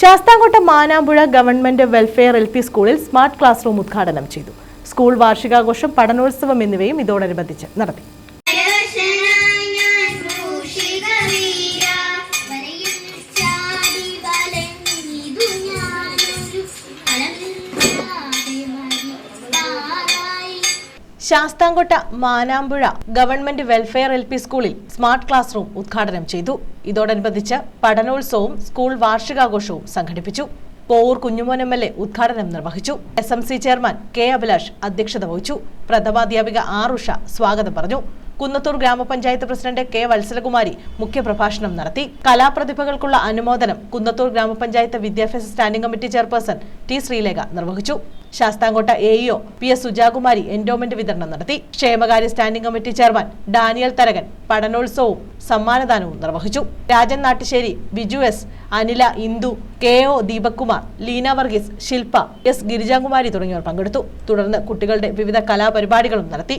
Sasthamkotta Manampuzha government welfare L P സ്കൂളിൽ smart class room ഉദ്ഘാടനം ചെയ്തു. സ്കൂൾ വാർഷികാഘോഷം പഠനോത്സവം എന്നിവയും ഇതോടനുബന്ധിച്ച് നടത്തി. Sasthamkotta Manampuzha government welfare L സ്കൂളിൽ സ്മാർട്ട് ക്ലാസ് റൂം ഉദ്ഘാടനം ചെയ്തു. ഇതോടനുബന്ധിച്ച് പഠനോത്സവവും സ്കൂൾ വാർഷികാഘോഷവും സംഘടിപ്പിച്ചു. Povoor Kunjumon M L A ഉദ്ഘാടനം നിർവഹിച്ചു. S M C chairman K Abhilash അധ്യക്ഷത വഹിച്ചു. പ്രഥമാധ്യാപിക ആർ ഉഷ സ്വാഗതം പറഞ്ഞു. കുന്നത്തൂർ ഗ്രാമപഞ്ചായത്ത് പ്രസിഡന്റ് കെ വത്സലകുമാരി മുഖ്യപ്രഭാഷണം നടത്തി. കലാപ്രതിഭകൾക്കുള്ള അനുമോദനം കുന്നത്തൂർ ഗ്രാമപഞ്ചായത്ത് വിദ്യാഭ്യാസ standing committee chairperson T Sreelekha നിർവഹിച്ചു. Sasthamcotta A EO P S Sujakumari endowment വിതരണം നടത്തി. ക്ഷേമകാര്യ standing committee chairman Daniel Tharakan പഠനോത്സവവും സമ്മാനദാനവും നിർവഹിച്ചു. Rajan Nattisseri Biju S Anila Indu K O Deepak Kumar Leena Varghese Shilpa S Girijakumari തുടങ്ങിയവർ പങ്കെടുത്തു. തുടർന്ന് കുട്ടികളുടെ വിവിധ കലാപരിപാടികളും നടത്തി.